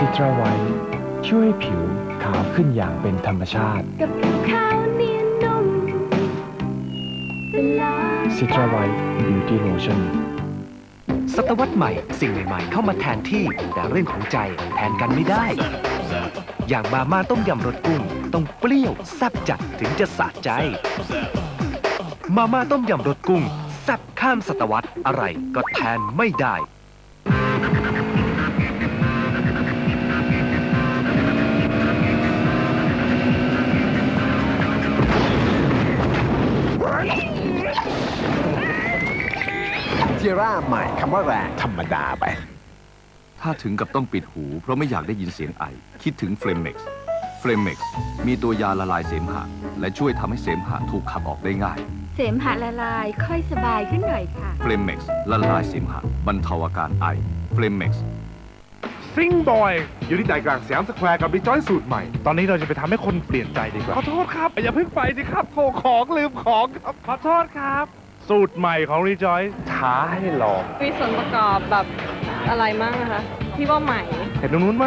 ซิตราไวท์ช่วยให้ผิวขาวขึ้นอย่างเป็นธรรมชาติ กับผิวขาวเนียนนุ่มเวลาซิตราไวท์บิวตี้โลชั่นศตวรรษใหม่สิ่งใหม่ๆ เข้ามาแทนที่ แต่เรื่องของใจแทนกันไม่ได้ อย่างมาม่าต้มยำรสกุ้งต้องเปรี้ยวแซ่บจัดถึงจะสะใจ มาม่าต้มยำรสกุ้งแซ่บข้ามศตวรรษอะไรก็แทนไม่ได้ ยร่าใหม่คำว่าแรงธรรมดาไป ถ้าถึงกับต้องปิดหู เพราะไม่อยากได้ยินเสียงไอ คิดถึงเฟรมเม็กซ์เฟรมเม็กซ์มีตัวยาละลายเสมหะ และช่วยทำให้เสมหะถูกขับออกได้ง่าย เสมหะละลายค่อยสบายขึ้นหน่อยค่ะ เฟรมเม็กซ์ละลายเสมหะบรรเทาอาการไอ เฟรมเม็กซ์ซิงบอยอยู่ที่ใจกลางสยามสแควร์กับรีจอยสูตรใหม่ ตอนนี้เราจะไปทำให้คนเปลี่ยนใจดีกว่า ขอโทษครับ อย่าเพิ่งไปสิครับโทรของลืมของครับ ขอโทษครับ สูตรใหม่ของรีจอยท้าให้ลองมีส่วนประกอบแบบอะไรมั่งนะคะที่ว่าใหม่ เห็นตรงนู้นไหม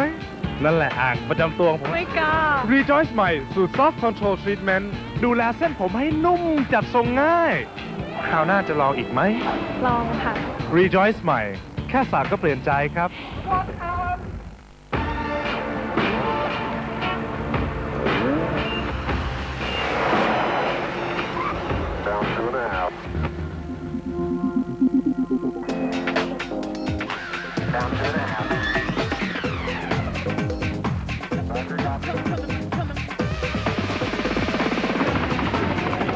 นั่นแหละอ่างประจำตัวของผม ไม่กล้า Rejoice ใหม่ สูตร Soft Control Treatment ดูแลเส้นผมให้นุ่มจัดทรงง่าย คราวหน้าจะลองอีกไหม ลองค่ะ Rejoice ใหม่ แค่สากก็เปลี่ยนใจครับ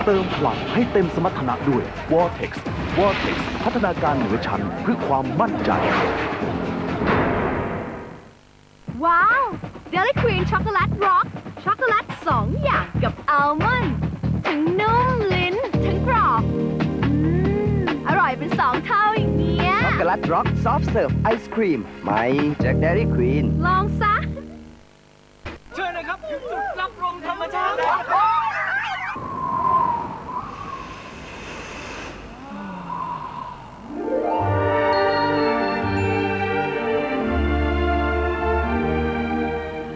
เติมพลังให้เต็มสมรรถนะด้วย Vortex Vortex พัฒนาการเหนือชั้นเพื่อความมั่นใจ ว้าว Dairy Queen ช็อกโกแลตร็อกช็อกโกแลตสองอย่างกับอัลมอนด์ทั้งนุ่มลิ้นทั้งกรอบอืมอร่อยเป็นสองเท่าอย่างเนี้ย ช็อกโกแลตร็อกซอฟต์เสิร์ฟไอศครีมใหม่จากเดรี่ควีน ลองซะถ้า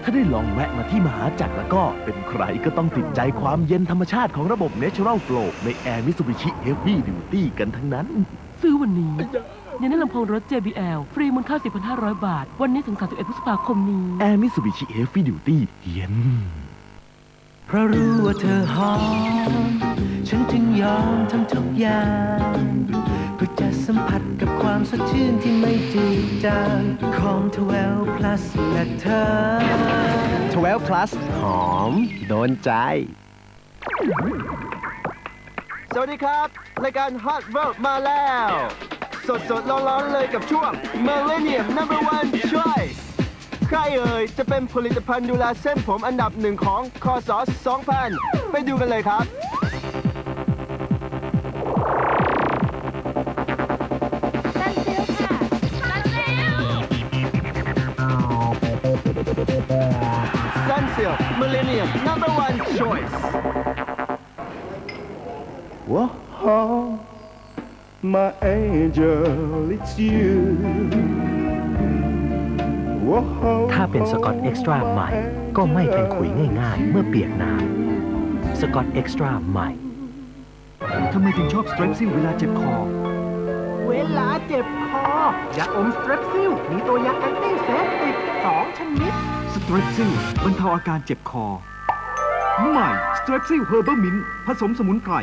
ถ้าได้ลองแวะมาที่มหาจักรแล้วก็เป็นใครก็ต้องติดใจความเย็นธรรมชาติของระบบ Natural Flow ใน Air Mitsubishi Heavy Duty กันทั้งนั้น ซื้อวันนี้ยังได้ลำโพงรถ JBL ฟรีมูลค่า 4,500 บาท วันนี้ถึง 31 พฤษภาคมนี้ Air Mitsubishi Heavy Duty เย็นเพราะรู้ว่าเธอหอมฉันจึงยอมทำทุกอย่าง สัมผัสกับความสดชื่นที่ไม่จืดจางของ12 plus และเธอ12 plus หอม โดนใจ สวัสดีครับ รายการ Hot World มาแล้ว สดสดๆร้อนๆเลยกับช่วง Millennium Number One Choice ใครเอ่ย จะเป็นผลิตภัณฑ์ดูแลเส้นผมอันดับหนึ่งของคศ2000 ไปดูกันเลยครับ Sunsilk Millennium Number One Choice Whoa, my angel, it's you. Whoa, ถ้าเป็นสกอตเอ็กซ์ตร้าใหม่ ก็ไม่เป็นขุยง่ายๆ เมื่อเปียกน้ำสกอตเอ็กซ์ตร้าใหม่ทำไมถึงชอบสเตรปซิลเวลาเจ็บคอ เวลาเจ็บคอ ยาอมสเตรปซิลมีตัวยาแอนตี้เซปติกสองชนิด สเตรปซิลบรรเทาอาการเจ็บคอ ใหม่สเตรปซิลเฮอร์เบอร์มินผสมสมุนไพร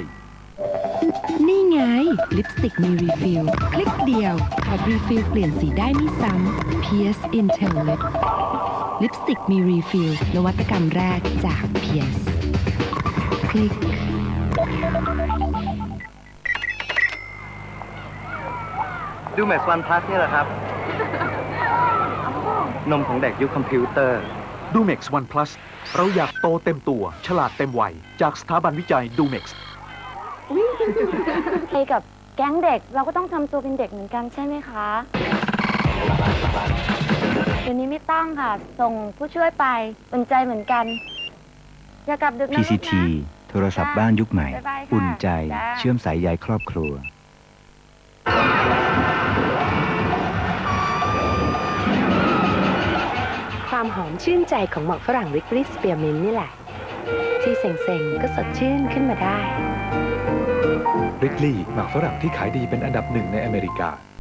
นี่ไง ลิปสติกมีรีฟิล คลิกเดียวถอดรีฟิลเปลี่ยนสีได้ไม่ซ้ำ PS Intellit ลิปสติกมีรีฟิล นวัตกรรมแรกจาก PS คลิกดูแม็กซ์วันพลัสนี่แหละครับ นมของเด็กยุคคอมพิวเตอร์ ดูเม็กซ์วันพลัสเราอยากโตเต็มตัว ฉลาดเต็มวัย จากสถาบันวิจัยดูเม็กซ์ไปกับแก๊งเด็กเราก็ต้องทำตัวเป็นเด็กเหมือนกันใช่ไหมคะเดี๋ยวนี้ไม่ต้องค่ะ ส่งผู้ช่วยไปเป็นใจเหมือนกัน อย่ากลับดึกนะลูกนะ PCT โทรศัพท์บ้านยุคใหม่บ๊ายบายค่ะอุ่นใจจ้าเชื่อมสายใยครอบครัว ความหอมชื่นใจของหมอกฝรั่งวิกฤตสเปียร์มินนี่แหละ ที่เซ็งๆ ก็สดชื่นขึ้นมาได้ริกลี่หมากฝรั่งที่ขายดีเป็นอันดับหนึ่งในอเมริกา